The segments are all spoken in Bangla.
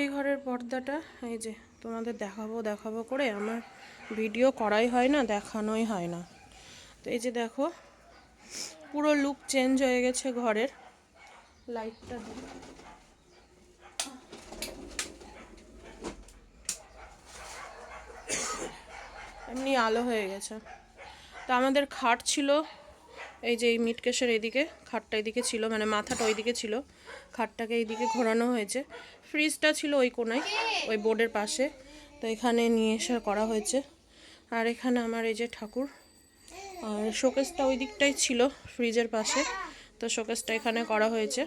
এই ঘরের পর্দাটা, এই যে তোমাদের দেখাবো দেখাবো করে আমার ভিডিও করাই হয় না, দেখানোই হয় না। তো এই যে দেখো, পুরো লুক চেঞ্জ হয়ে গেছে ঘরের। লাইটটা দিই। এমনি আলো হয়ে গেছে। তো আমাদের খাট ছিল, এই যে এই মিটকেশের এইদিকে খাটটা এইদিকে ছিল মানে মাথাটা ওইদিকে ছিল। খাটটাকে এইদিকে ঘোরানো হয়েছে। ফ্রিজটা ছিল ওই কোনায়, ওই বোর্ডের পাশে। তো এখানে নিয়ে এসে করা হয়েছে। আর এখানে আমার এই যে ঠাকুর, আর শোকেসটা ওই দিকটাই ছিল ফ্রিজের পাশে। তো শোকেসটা এখানে করা হয়েছে।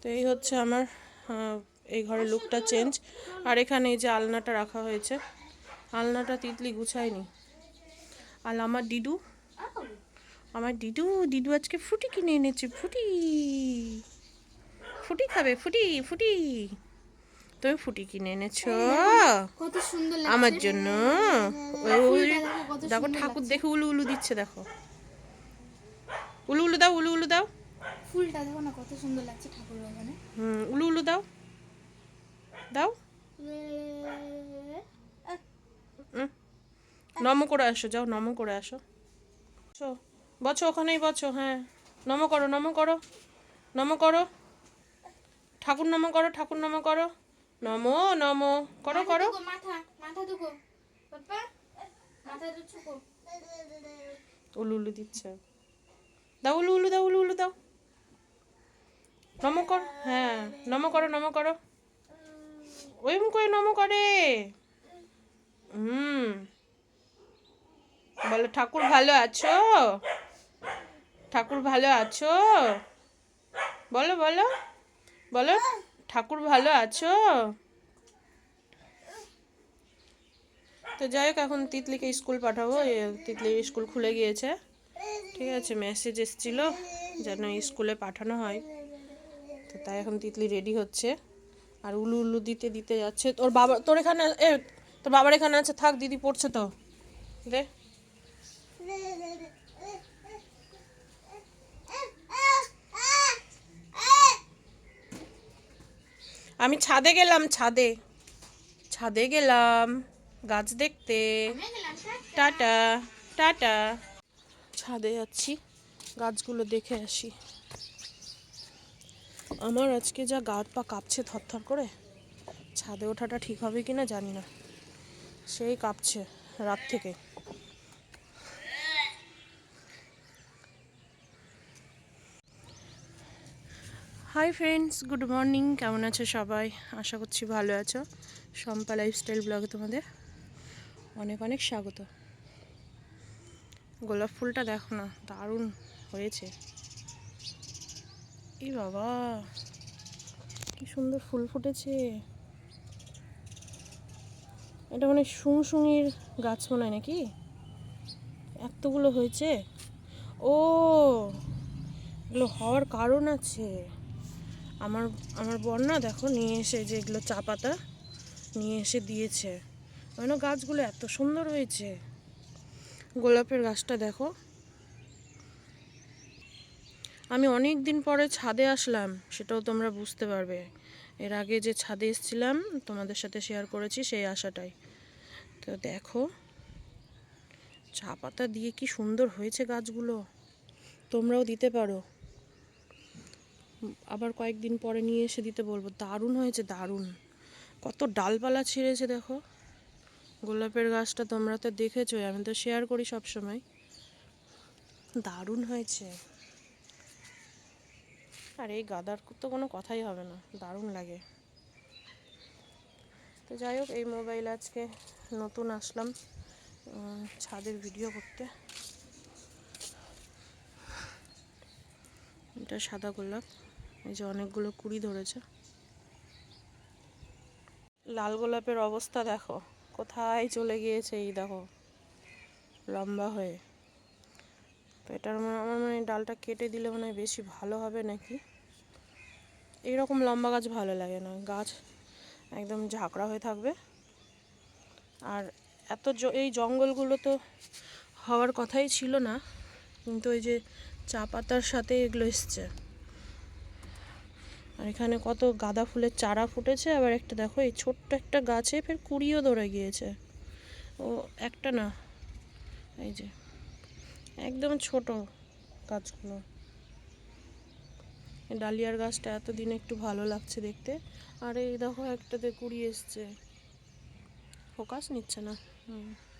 তো এই হচ্ছে আমার এই ঘরের লুকটা চেঞ্জ। আর এখানে এই যে আলনাটা রাখা হয়েছে। আলনাটা তিতলি গুছায়নি। আর আমার ডিডু আমার ডিডু ডিডু আজকে ফুটি কিনে এনেছে ফুটি ফুটি খাবে ফুটি ফুটি। তুমি ফুটি কিনে এনেছো। কত সুন্দর লাগছে। আমার জন্য। দেখো ঠাকুর দেখে উলু উলু দিচ্ছে দেখো। উলু উলু দাও উলু উলু দাও। ফুলটা দেখো না কত সুন্দর লাগছে ঠাকুর ওখানে হুম উলু উলু দাও। দাও। নম করে আসো যাও নম করে আসো। বছো ওখানেই বছো হ্যাঁ। নম করো নম করো। নম করো। ঠাকুর নম করো ঠাকুর নম করো। নম নম। করো করো। উলু উলু দিচ্ছে। দাও উলু উলু দাও উলু উলু দাও। নম কর হ্যাঁ নম করো নম করো। ওইম করে নম করে। হুম। বলো ঠাকুর ভালো আছো? ঠাকুর ভালো আছো? বলো বলো। বলো ঠাকুর ভালো আছো? তো যাই হোক এখন তিতলিকে স্কুল পাঠাবো। এ, তিতলির স্কুল খুলে গিয়েছে। ঠিক আছে মেসেজ এসেছিল যেন স্কুলে পাঠানো হয়। তো তাই এখন তিতলি রেডি হচ্ছে। আর উলু উলু দিতে দিতে যাচ্ছে। তোর বাবা তোর এখানে এ তোর বাবার এখানে আছে থাক দিদি পড়ছে তো। দে। আমি ছাদে গেলাম, ছাদে। ছাদে গেলাম, গাছ দেখতে। Tata tata. ছাদে যাচ্ছি, গাছগুলো দেখে আসি। আমার আজকে যা গাত পা কাঁপছে থরথর করে, ছাদে ওঠাটা ঠিক হবে কিনা জানি না। সেই কাঁপছে রাত থেকে। হাই ফ্রেন্ডস গুড মর্নিং কেমন আছো সবাই? আশা করছি ভালো আছো। শম্পা লাইফস্টাইল ব্লগে তোমাদের অনেক অনেক স্বাগত। গোলাপ ফুলটা দেখো না, দারুণ হয়েছে। এ বাবা, কি সুন্দর ফুল ফুটেছে। এটা মানে সুং সুঙির গাছ মনে হয় নাকি? এতগুলো হয়েছে। ও, এগুলো হওয়ার কারণ আছে। আমার আমার বর না দেখো নিয়ে এসে যে এগুলো চা পাতা নিয়ে এসে দিয়েছে। মানে গাছগুলো এত সুন্দর হয়েছে। গোলাপের গাছটা দেখো। আমি অনেক দিন পরে ছাদে আসলাম, সেটাও তোমরা বুঝতে পারবে। এর আগে যে ছাদে এসেছিলাম, তোমাদের সাথে শেয়ার করেছি সেই আশাটাই। তো দেখো, চা পাতা দিয়ে কি সুন্দর হয়েছে গাছগুলো। তোমরাও দিতে পারো। আবার কয়েকদিন পরে নিয়ে এসে দিতে বলব। দারুণ হয়েছে, দারুণ। কত ডালপালা ছিঁড়েছে, দেখো। গোলাপের গাছটা তোমরা তো দেখেছ আমি তো শেয়ার করি সব সময়। দারুণ হয়েছে। আর এই গাদার তো কোনো কথাই হবে না, দারুণ লাগে। তো যাই হোক, এই মোবাইল আজকে নতুন আসলাম ছাদের ভিডিও করতে। এটা সাদা গোলাপ। এই যে অনেকগুলো কুড়ি ধরেছে। লাল গোলাপের অবস্থা দেখো, কোথায় চলে গিয়েছে এই দেখো, লম্বা হয়ে। তো এটার মনে আমার মানে ডালটা কেটে দিলে মনে হয় বেশি ভালো হবে নাকি? এইরকম লম্বা গাছ ভালো লাগে না, গাছ একদম ঝাঁকড়া হয়ে থাকবে। আর এত এই জঙ্গলগুলো তো হওয়ার কথাই ছিল না, কিন্তু ওই যে চা পাতার সাথে এগুলো এসছে। আর এখানে কত গাঁদা ফুলের চারা ফুটেছে, আবার একটা দেখো, এই ছোট্ট একটা গাছে ফের কুড়িও ধরে গিয়েছে। ও, একটা না, এই যে, একদম ছোট গাছগুলো। ডালিয়ার গাছটা এতদিন একটু ভালো লাগছে দেখতে। আর এই দেখো একটাতে কুড়ি এসছে। ফোকাস নিচ্ছে না, হুম।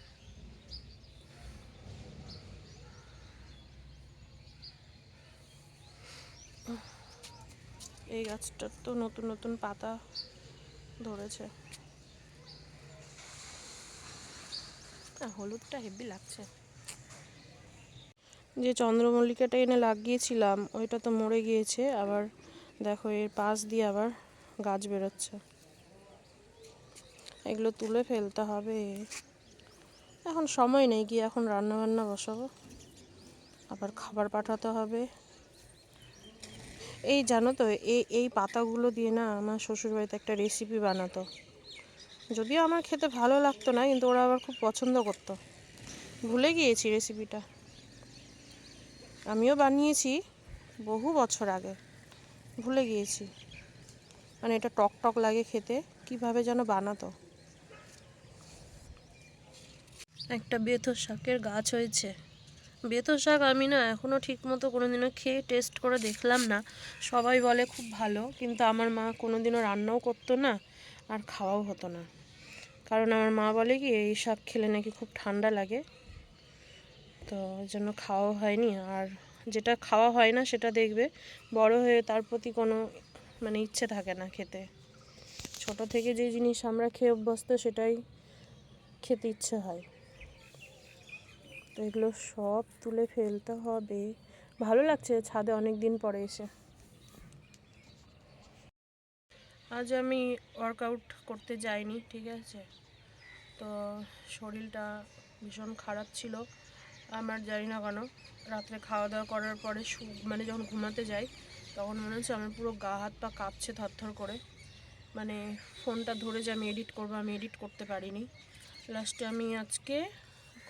এই গাছটার তো নতুন নতুন পাতা ধরেছে। হলুদটা হেভি লাগছে। যে চন্দ্রমল্লিকাটা এনে লাগিয়েছিলাম, ওইটা তো মরে গিয়েছে, আবার দেখো এর পাশ দিয়ে আবার গাছ বেরোচ্ছে। এগুলো তুলে ফেলতে হবে। এখন সময় নেই, গিয়ে এখন রান্না বান্না বসাবো। আবার খাবার পাঠাতে হবে। এই জানো তো এই এই পাতাগুলো দিয়ে না আমার শ্বশুরবাড়িতে একটা রেসিপি বানাতো। যদিও আমার খেতে ভালো লাগতো না, কিন্তু ওরা আবার খুব পছন্দ করতো। ভুলে গিয়েছি রেসিপিটা আমিও বানিয়েছি বহু বছর আগে, ভুলে গিয়েছি। মানে এটা টক টক লাগে খেতে, কীভাবে যেন বানাতো। একটা বেথর শাকের গাছ হয়েছে। বেথর শাক আমি না এখনও ঠিক মতো কোনোদিনও খেয়ে টেস্ট করে দেখলাম না। সবাই বলে খুব ভালো, কিন্তু আমার মা কোনোদিনও রান্নাও করতো না আর খাওয়াও হতো না। কারণ আমার মা বলে কি, এই শাক খেলে নাকি খুব ঠান্ডা লাগে। তো ওই জন্য খাওয়া হয়নি। আর যেটা খাওয়া হয় না সেটা দেখবে, বড় হয়ে তার প্রতি কোনো মানে ইচ্ছে থাকে না খেতে। ছোট থেকে যে জিনিস আমরা খেয়ে অভ্যস্ত, সেটাই খেতে ইচ্ছে হয়। তো এগুলো সব তুলে ফেলতে হবে। ভালো লাগছে ছাদে অনেক দিন পরে এসে। আজ আমি ওয়ার্কআউট করতে যাইনি, ঠিক আছে? তো শরীরটা ভীষণ খারাপ ছিল। আমার জানি না কেন, রাত্রে খাওয়া দাওয়া করার পরে মানে যখন ঘুমাতে যাই, তখন মনে হচ্ছে আমার পুরো গা, হাত, পা কাঁপছে থরথর করে। মানে ফোনটা ধরে যে আমি এডিট করব, আমি এডিট করতে পারিনি। লাস্টে আমি আজকে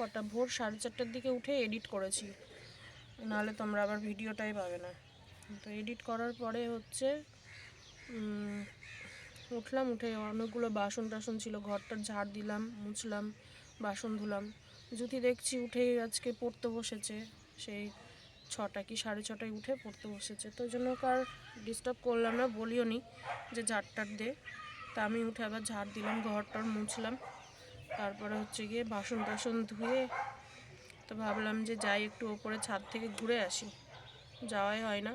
কটা? ভোর সাড়ে চারটার দিকে উঠে এডিট করেছি। নাহলে তোমরা আবার ভিডিওটাই পাবে না। তো এডিট করার পরে হচ্ছে উঠলাম, উঠে অনেকগুলো বাসন টাসন ছিল। ঘরটার ঝাড় দিলাম, মুছলাম, বাসন ধুলাম। যদি দেখছি উঠেই আজকে পড়তে বসেছে। সেই ছটা কি সাড়ে ছটায় উঠে পড়তে বসেছে। তো জন্য কার ডিস্টার্ব করলাম না, বলিও নি যে ঝাড় টাড় দে। তা আমি উঠে আবার ঝাড় দিলাম, ঘরটার মুছলাম। তারপরে হচ্ছে গিয়ে বাসন টাসন ধুয়ে তো ভাবলাম যে যাই একটু ওপরে ছাদ থেকে ঘুরে আসি। যাওয়াই হয় না।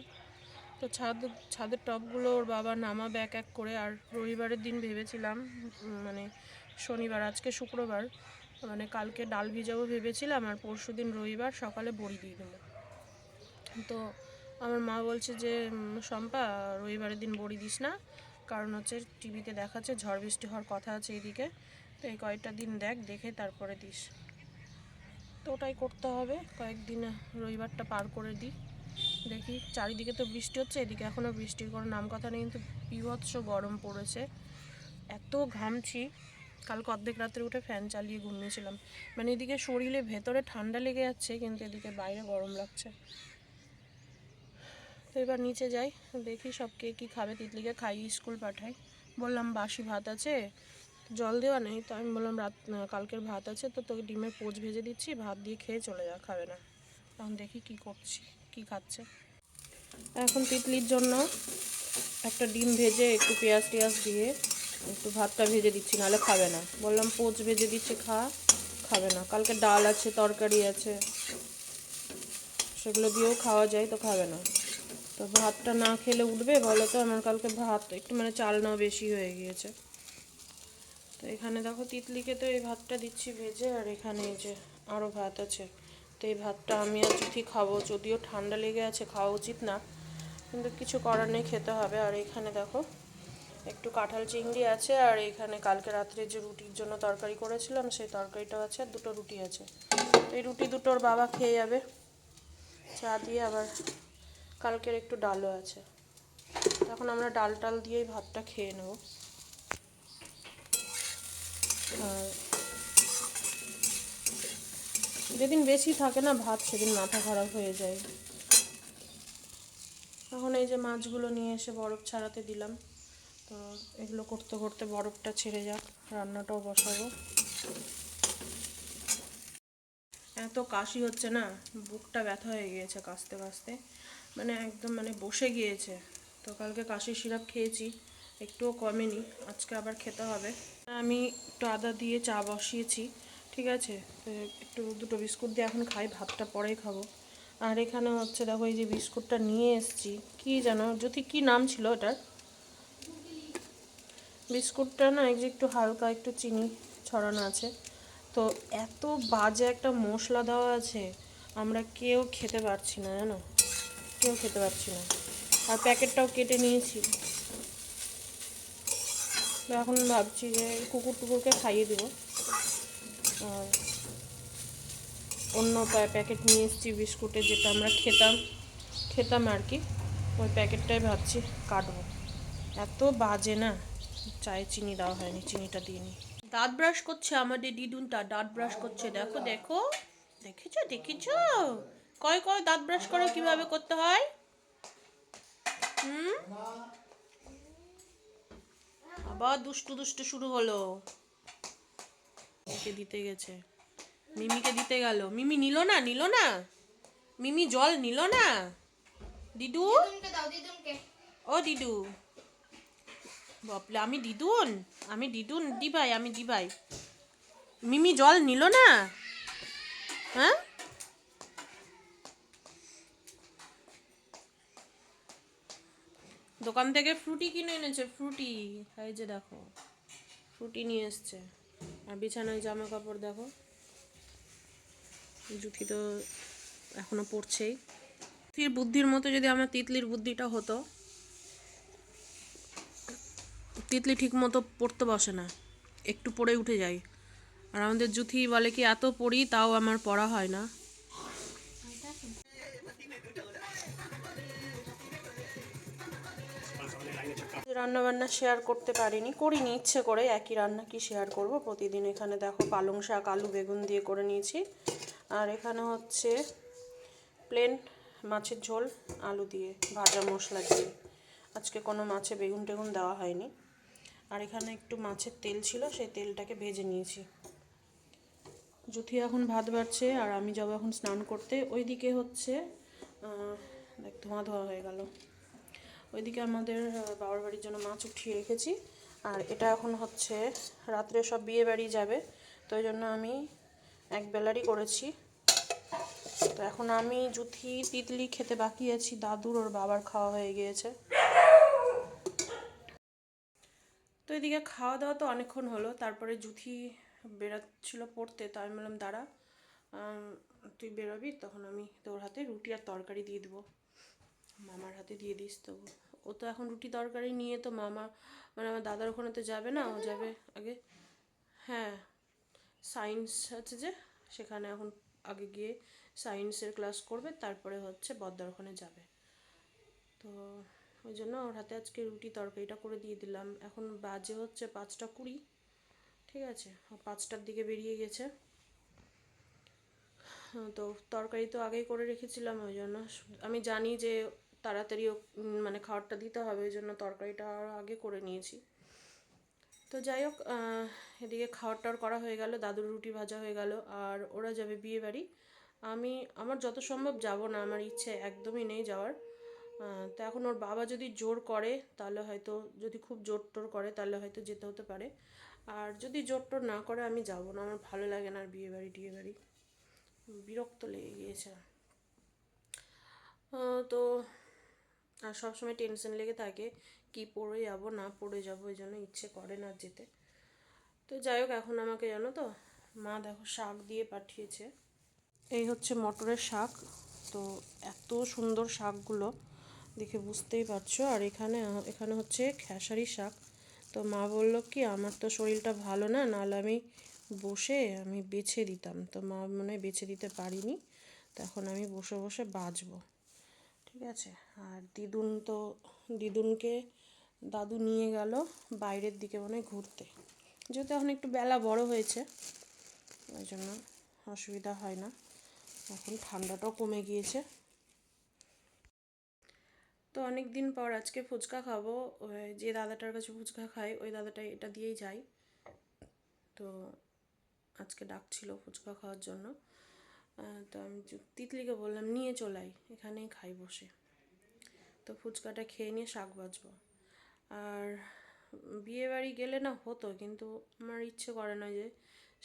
তো ছাদ, ছাদের টপগুলো ওর বাবা নামাবে এক এক করে আর রবিবারের দিন ভেবেছিলাম মানে শনিবার, আজকে শুক্রবার মানে কালকে ডাল ভিজাবো ভেবেছিলাম আর পরশু দিন রবিবার সকালে বড়ি দিয়ে দেবো তো আমার মা বলছে যে শম্পা, রবিবারের দিন বড়ি দিস না, কারণ হচ্ছে টিভিতে দেখাচ্ছে, ঝড় বৃষ্টি হওয়ার কথা আছে এইদিকে তো এই কয়েকটা দিন দেখ, দেখে তারপরে দিস। তো ওটাই করতে হবে। কয়েকদিন রবিবারটা পার করে দিই। দেখি, চারিদিকে তো বৃষ্টি হচ্ছে, এদিকে এখনও বৃষ্টির কোনো নাম কথা নেই, কিন্তু বিভৎস গরম পড়েছে। এত ঘামছি। কালকে অর্ধেক রাত্রে উঠে ফ্যান চালিয়ে ঘুমিয়েছিলাম। মানে এদিকে শরীরে ভেতরে ঠান্ডা লেগে যাচ্ছে, কিন্তু এদিকে বাইরে গরম লাগছে। তো এবার নিচে যাই, দেখি সব কে কী খাবে। তিতলিকে খাইয়ে স্কুল পাঠাই। বললাম, বাসি ভাত আছে জল দেওয়া নেই, তো আমি বললাম রাত কালকের ভাত আছে, তো তোকে ডিমের পোচ ভেজে দিচ্ছি, ভাত দিয়ে খেয়ে চলে যা, খাবে না। এখন দেখি কি করছি, কি খাচ্ছে। এখন তিতলির জন্য একটা ডিম ভেজে একটু পেঁয়াজ টিয়াজ দিয়ে একটু ভাতটা ভেজে দিচ্ছি, নাহলে খাবে না। বললাম পোচ ভেজে দিচ্ছি, খা, খাবে না। কালকে ডাল আছে, তরকারি আছে, সেগুলো দিয়েও খাওয়া যায়, তো খাবে না। তো ভাতটা না খেলে উঠবে, বলো তো আমার কালকে ভাত একটু মানে চাল না বেশি হয়ে গিয়েছে। তো এখানে দেখো তিতলিকে তো এই ভাতটা দিচ্ছি ভেজে, আর এখানে এই যে আরও ভাত আছে। তো এই ভাতটা আমি আর যদি খাব, যদিও ঠান্ডা লেগে আছে, খাওয়া উচিত না, কিন্তু কিছু করার নেই, খেতে হবে। আর এখানে দেখো একটু কাঁঠাল চিংড়ি আছে, আর এখানে কালকে রাত্রে যে রুটির জন্য তরকারি করেছিলাম, সেই তরকারিটাও আছে, আর দুটো রুটি আছে। তো এই রুটি দুটোর বাবা খেয়ে যাবে। চা দিয়ে আবার কালকের একটু ডালও আছে। এখন আমরা ডাল টাল দিয়েই ভাতটা খেয়ে নেব। আর যেদিন বেশি থাকে না ভাত, সেদিন মাথা খারাপ হয়ে যায়। এখন এই যে মাছগুলো নিয়ে এসে বরফ ছাড়াতে দিলাম। তো এগুলো করতে করতে বরফটা ছেড়ে যাক, রান্নাটাও বসাবো। এত কাশি হচ্ছে না, বুকটা ব্যথা হয়ে গিয়েছে কাশতে কাশতে। মানে একদম মানে বসে গিয়েছে। তো কালকে কাশির সিরাপ খেয়েছি। একটুও কমেনি, আজকে আবার খেতে হবে। আমি একটু আদা দিয়ে চা বসিয়েছি, ঠিক আছে? একটু দুটো বিস্কুট দিয়ে এখন খাই, ভাতটা পরেই খাব। আর এখানে হচ্ছে দেখো, এই যে বিস্কুটটা নিয়ে এসেছি, কি জানো যদি কি নাম ছিল এটার বিস্কুটটা না, এই যে একটু হালকা একটু চিনি ছড়ানো আছে। তো এত বাজে একটা মশলা দেওয়া আছে, আমরা কেউ খেতে পারছি না, জানো? কেউ খেতে পারছি না। আর প্যাকেটটাও কেটে নিয়েছি। এখন ভাবছি যে কুকুর টুকুরকে খাইয়ে দেবো। আর অন্য প্যা- প্যাকেট নিয়ে এসেছি বিস্কুটের যেটা আমরা খেতাম খেতাম আর কি। ওই প্যাকেটটাই ভাবছি কাটবো। এত বাজে না, চায়ে চিনি দেওয়া হয়নি, চিনিটা দিইনি। দাঁত ব্রাশ করছে আমাদের দিদুনটা, দাঁত ব্রাশ করছে। দেখো দেখো, দেখেছ দেখেছ? কয় কয় দাঁত ব্রাশ করো, কীভাবে করতে হয়? হুম? আবার দুষ্টু দুষ্টু শুরু হলো। ওকে দিতে গেছে। মিমিকে দিতে গেল। মিমি নিল না? নিল না? মিমি জল নিল না? দিদু? ও দিদু। বাপলে আমি দিদুন? আমি দিদুন দি ভাই আমি দি ভাই মিমি জল নিল না? হ্যাঁ? দোকান থেকে ফ্রুটি কিনে এনেছে, ফ্রুটি। এই যে দেখো, ফ্রুটি নিয়ে এসছে। আর বিছানায় জামা কাপড় দেখো। জুথি তো এখনও পড়ছেই। তিতলির বুদ্ধির মতো যদি আমার তিতলির বুদ্ধিটা হতো, তিতলি ঠিক মতো পড়তে বসে না, একটু পড়ে উঠে যায় আর আমাদের জুথি বলে কি, এত পড়ি, তাও আমার পড়া হয় না। রান্না বান্না শেয়ার করতে পারিনি, করিনি, ইচ্ছে করে একই রান্না কি শেয়ার করব। প্রতিদিন এখানে দেখো পালং শাক, আলু, বেগুন দিয়ে করে নিয়েছি। আর এখানে হচ্ছে প্লেন মাছের ঝোল, আলু দিয়ে, ভাজা মশলা দিয়ে। আজকে কোনো মাছে বেগুন টেগুন দেওয়া হয়নি। আর এখানে একটু মাছের তেল ছিল, সেই তেলটাকে ভেজে নিয়েছি। জুথি এখন ভাত বাড়ছে আর আমি যাব এখন স্নান করতে। ওইদিকে হচ্ছে দেখ ধোঁয়া ধোয়া হয়ে গেল। ওইদিকে আমাদের বাবার বাড়ির জন্য মাছ উঠিয়ে রেখেছি। আর এটা এখন হচ্ছে রাত্রে সব বিয়ে বাড়ি যাবে, তো ওই জন্য আমি এক বেলারই করেছি। তো এখন আমি জুথি, তিতলি খেতে বাকি আছি। দাদুর, ওর বাবার খাওয়া হয়ে গিয়েছে। তো এদিকে খাওয়া দাওয়া তো অনেকক্ষণ হলো, তারপরে জুথি বেরাচ্ছিল পড়তে, তো আমি বললাম, দাঁড়া তুই বেরোবি, তখন আমি তোর হাতে রুটি আর তরকারি দিয়ে দেবো। মামার হাতে দিয়ে দিস তো। ও তো এখন রুটি তরকারি নিয়ে তো মামা মানে আমার দাদার ওখানে তো যাবে না, ও যাবে আগে। হ্যাঁ সায়েন্স আছে যে, সেখানে এখন আগে গিয়ে সায়েন্সের ক্লাস করবে, তারপরে হচ্ছে বদ্দার ওখানে যাবে। তো ওই জন্য ওর হাতে আজকে রুটি তরকারিটা করে দিয়ে দিলাম। এখন বাজে হচ্ছে পাঁচটা কুড়ি, ঠিক আছে? পাঁচটার দিকে বেরিয়ে গেছে। তো তরকারি তো আগেই করে রেখেছিলাম, ওই জন্য। আমি জানি যে তাড়াতাড়ি মানে খাবারটা দিতে হবে, ওই জন্য তরকারিটা আগে করে নিয়েছি। তো যাই হোক এদিকে খাওয়ার টাওয়ার করা হয়ে গেল, দাদুর রুটি ভাজা হয়ে গেল, আর ওরা যাবে বিয়ে বাড়ি। আমি, আমার যত সম্ভব যাব না, আমার ইচ্ছে একদমই নেই যাওয়ার। তো এখন ওর বাবা যদি জোর করে, তাহলে হয়তো, যদি খুব জোর টোর করে, তাহলে হয়তো যেতে হতে পারে। আর যদি জোর টোর না করে, আমি যাব না, আমার ভালো লাগে না আর বিয়ে বাড়ি, টিয়ে বাড়ি। বিরক্ত লেগে গিয়েছে। তো আর সবসময় টেনশন লেগে থাকে কি পড়ে যাব, না পড়ে যাব, ওই জন্য ইচ্ছে করে না যেতে। তো যাই হোক, এখন আমাকে জানো তো, মা দেখো শাক দিয়ে পাঠিয়েছে। এই হচ্ছে মটরের শাক। তো এত সুন্দর শাকগুলো, দেখে বুঝতেই পারছ। আর এখানে এখানে হচ্ছে খেসারি শাক। তো মা বলল কি, আমার তো শরীরটা ভালো না, নাহলে আমি বসে আমি বেছে দিতাম। তো মা মনে বেছে দিতে পারিনি। তো এখন আমি বসে বসে বাছবো ঠিক আছে? আর দিদুন তো, দিদুনকে দাদু নিয়ে গেল বাইরের দিকে মনে ঘুরতে। যেহেতু এখন একটু বেলা বড় হয়েছে, ওই জন্য অসুবিধা হয় না। এখন ঠান্ডাটাও কমে গিয়েছে। তো অনেক দিন পর আজকে ফুচকা খাব। যে দাদাটার কাছে ফুচকা খাই, ওই দাদাটা এটা দিয়েই যায়। তো আজকে ডাকছিল ফুচকা খাওয়ার জন্য। তো আমি তিতলিকে বললাম, নিয়ে চলাই এখানেই খাই বসে। তো ফুচকাটা খেয়ে নিয়ে শাক বাজবো। আর বিয়ে বাড়ি গেলে না হতো, কিন্তু আমার ইচ্ছে করে না যে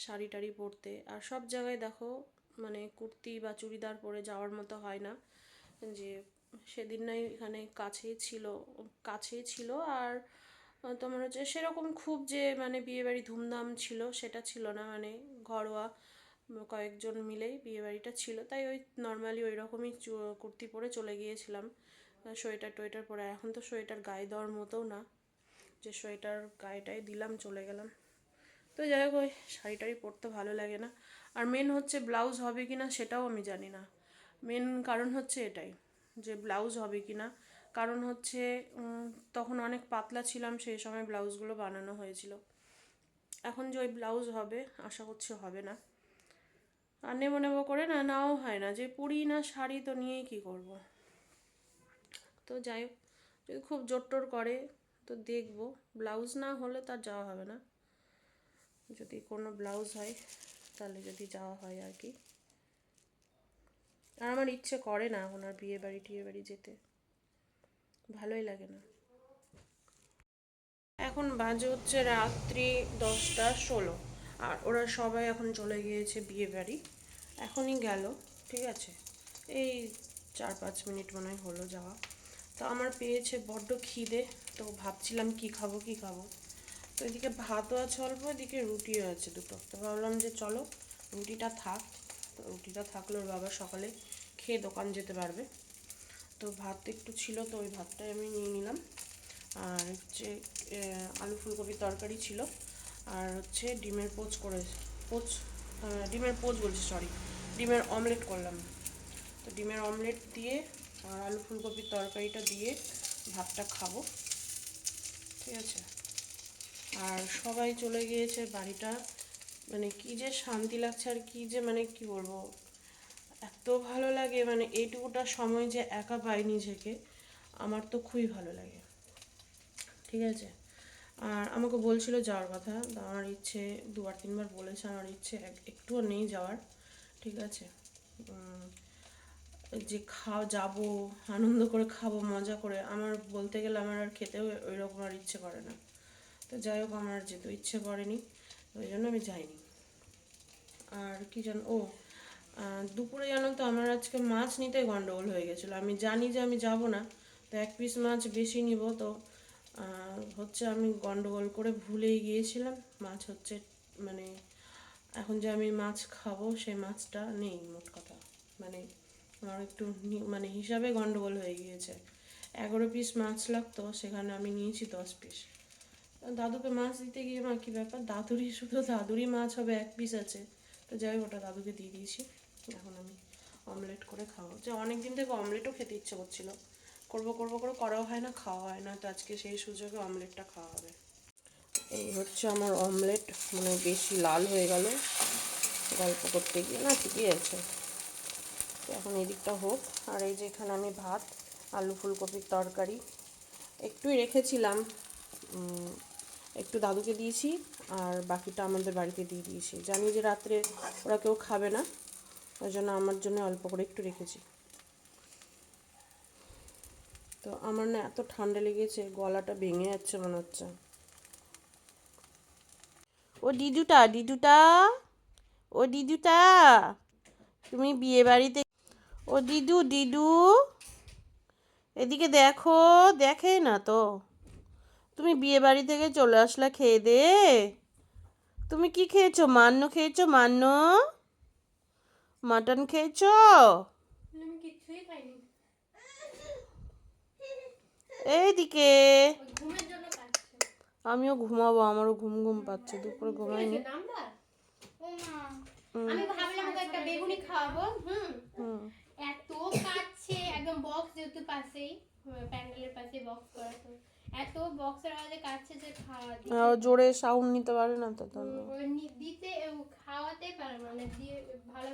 শাড়ি টাড়ি পরতে। আর সব জায়গায় দেখো মানে কুর্তি বা চুড়িদার পরে যাওয়ার মতো হয় না, যে সেদিন নাই এখানে কাছেই ছিল কাছেই ছিল। আর তোমার হচ্ছে সেরকম খুব যে মানে বিয়েবাড়ি ধুমধাম ছিল, সেটা ছিল না। মানে ঘরোয়া কয়েকজন মিলেই বিয়েবাড়িটা ছিল। তাই ওই নর্মালি ওই রকমই কুর্তি পরে চলে গিয়েছিলাম। সোয়েটার টোয়েটার পরে। এখন তো সোয়েটার গায়ে দেওয়ার মতোও না। যে সোয়েটার গায়েটাই দিলাম, চলে গেলাম। তো যাই হোক, ওই শাড়ি টাড়ি পরতে ভালো লাগে না। আর মেন হচ্ছে ব্লাউজ হবে কি না সেটাও আমি জানি না। মেন কারণ হচ্ছে এটাই, যে ব্লাউজ হবে কি না কারণ হচ্ছে তখন অনেক পাতলা ছিলাম, সেই সময় ব্লাউজগুলো বানানো হয়েছিল। এখন যে ওই ব্লাউজ হবে, আশা করছি হবে না। আর নেব নেব করে না, নাও হয় না। যে পরি না শাড়ি তো নিয়েই কী করব? তো যাই হোক, যদি খুব জোর টোর করে তো দেখব। ব্লাউজ না হলে তার যাওয়া হবে না। যদি কোনো ব্লাউজ হয়, তাহলে যদি যাওয়া হয় আর কি। আর আমার ইচ্ছে করে না এখন আর বিয়ে বাড়ি, টিয়ে বাড়ি যেতে। ভালোই লাগে না। এখন বাজে হচ্ছে রাত্রি দশটা ষোলো। আর ওরা সবাই এখন চলে গিয়েছে বিয়ে বাড়ি। এখনই গেল, ঠিক আছে? এই চার পাঁচ মিনিট মনে হয় হলো যাওয়া। তো আমার পেয়েছে বড্ড খিদে, তো ভাবছিলাম কি খাব কি খাব? তো এদিকে ভাতও আছে অল্প, এদিকে রুটিও আছে দুটো। তো ভাবলাম যে চলো, রুটিটা থাক। তো রুটিটা থাকলে ওর বাবা সকালে খেয়ে দোকান যেতে পারবে। তো ভাত একটু ছিল, তো ওই ভাতটাই আমি নিয়ে নিলাম। আর হচ্ছে আলু ফুলকপির তরকারি ছিল। আর হচ্ছে ডিমের পোচ করে, পোচ ডিমের পোচ বলছি সরি ডিমের অমলেট করলাম। তো ডিমের অমলেট দিয়ে আর আলু ফুলকপির তরকারিটা দিয়ে ভাতটা খাব। ঠিক আছে? আর সবাই চলে গিয়েছে বাড়িটা। মানে কি যে শান্তি লাগছে আর কি যে মানে কি বলব? এত ভালো লাগে মানে এইটুকুটা সময় যে একা পাই নিজেকে আমার তো খুবই ভালো লাগে। ঠিক আছে? আর আমাকে বলছিল যাওয়ার কথা। আমার ইচ্ছে দুবার তিনবার বলেছে, আমার ইচ্ছে এক- একটুও নেই যাওয়ার। ঠিক আছে? যে খাওয়া যাব, আনন্দ করে খাব, মজা করে, আমার বলতে গেলে আমার আর খেতেও ওই রকম আর ইচ্ছে করে না। তো যাই হোক, আমার যেতে ইচ্ছে করেনি ওই জন্য আমি যাইনি। আর কি জান, ও দুপুরে জানো তো আমার আজকে মাছ নিতে গন্ডগোল হয়ে গেছিল। আমি জানি যে আমি যাব না, তো এক পিস মাছ বেশি নিব, তো হচ্ছে আমি গন্ডগোল করে ভুলেই গিয়েছিলাম। মাছ হচ্ছে মানে এখন যে আমি মাছ খাব, সেই মাছটা নেই মোট কথা। মানে আমার একটু মানে হিসাবে গন্ডগোল হয়ে গিয়েছে। এগারো পিস মাছ লাগতো, সেখানে আমি নিয়েছি দশ পিস দাদুকে মাছ দিতে গিয়ে মা, কী ব্যাপার? দাদুরই শুধু দাদুরই মাছ হবে, এক পিস আছে। তো যাই ওটা দাদুকে দিয়ে দিয়েছি। এখন আমি অমলেট করে খাব। যে অনেক দিন থেকে অমলেটও খেতে ইচ্ছে করছিল। করব করব করে করাও হয় না, খাওয়া হয় না। তো আজকে সেই সুযোগে অমলেটটা খাওয়া হবে। এই হচ্ছে আমার অমলেট মানে বেশি লাল হয়ে গেল গল্প করতে গিয়ে। না, ঠিকই আছে। এখন এদিকটা হোক। আর এই যে এখানে আমি ভাত, আলু ফুলকপির তরকারি একটুই রেখেছিলাম। একটু দাদুকে দিয়েছি আর বাকিটা আমাদের বাড়িতে দিয়ে দিয়েছি। জানি যে রাত্রে ওরা কেউ খাবে না, ওই জন্য আমার জন্য অল্প করে একটু রেখেছি। তো আমার না এত ঠান্ডা লেগেছে, গলাটা ভেঙে যাচ্ছে মনে হচ্ছে। ও দিদুটা দিদুটা ও দিদুটা তুমি বিয়ে বাড়িতে ও দিদু দিদু এদিকে দেখো দেখে না তো। তুমি বিয়ে বাড়ি থেকে চলে আসলা খেয়ে দে। তুমি কি খেয়েছো? মান্য খেয়েছো? মান্য মাটন খেয়েছো? এইদিকে ওই ঘুমের জন্য কাটছে আমিও ঘুমাবো আমারও ঘুম ঘুম পাচ্ছে দুপুরে ঘুমাইনি। আমি ভাবলাম ওকে একটা বেগুনি খাওয়াবো হুম। এত কাটছে একদম বক্স যেহেতু পাশেই প্যান্ডেলের পাশে বক্স করা তো। এত বক্সের আওয়াজে কাটছে যে খাওয়া জোরে সাউন্ড নিতে পারে না তো দিতে খাওয়াতে পারে মানে দিয়ে ভালো